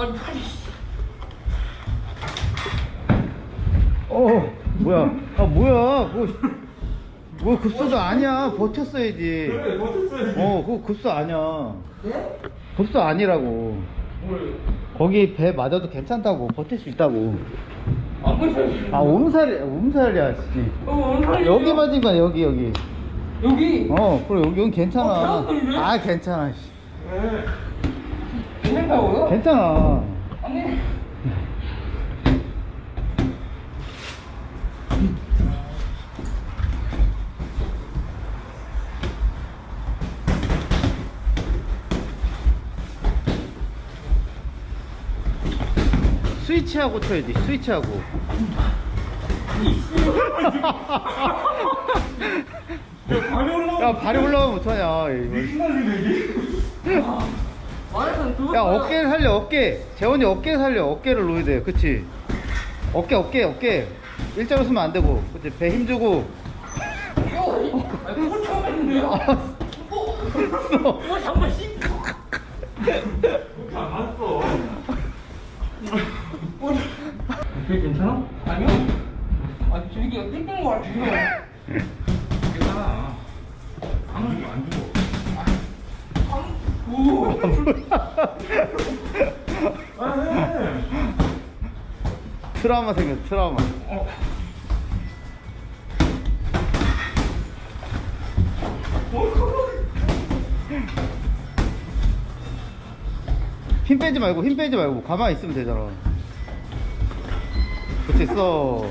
아니 팔이 어 뭐야? 아 뭐야? 뭐, 뭐 급소도 아니야. 버텼어야지 그래 버텼어야지 어 그거 급소 아니야. 네? 급소 아니라고. 뭘? 거기 배 맞아도 괜찮다고. 버틸 수 있다고. 안 보이세요? 아 몸살이 몸살이야 진짜. 어, 여기 맞은 거야 여기 여기. 여기? 어 그래 여기 여기 괜찮아. 어? 아 괜찮아 씨. 네. 괜찮다고요? 괜찮아. 아니. 스위치하고 쳐야지 스위치하고. 야 발이 올라오면 야 발이 올라오면 어떡하냐 이거. 휘날리네 이게? 말해서 그거 야 어깨를 살려 어깨. 재원이 어깨 살려 어깨를 놓아야 돼. 그치? 어깨 어깨 어깨. 일자로 서면 안 되고. 그치? 배 힘주고. 어, 아니 그거 처음 했는데요? 알았어 어, 잠깐만 씨. 안 맞어. 그게 괜찮아? 아니요. 아 저기가 뜯긴 거 같아요. 괜찮아. 안 죽어 안 죽어 오 트라우마 생겼어 트라우마. 힘 빼지 말고 힘 빼지 말고 가만히 있으면 되잖아. 써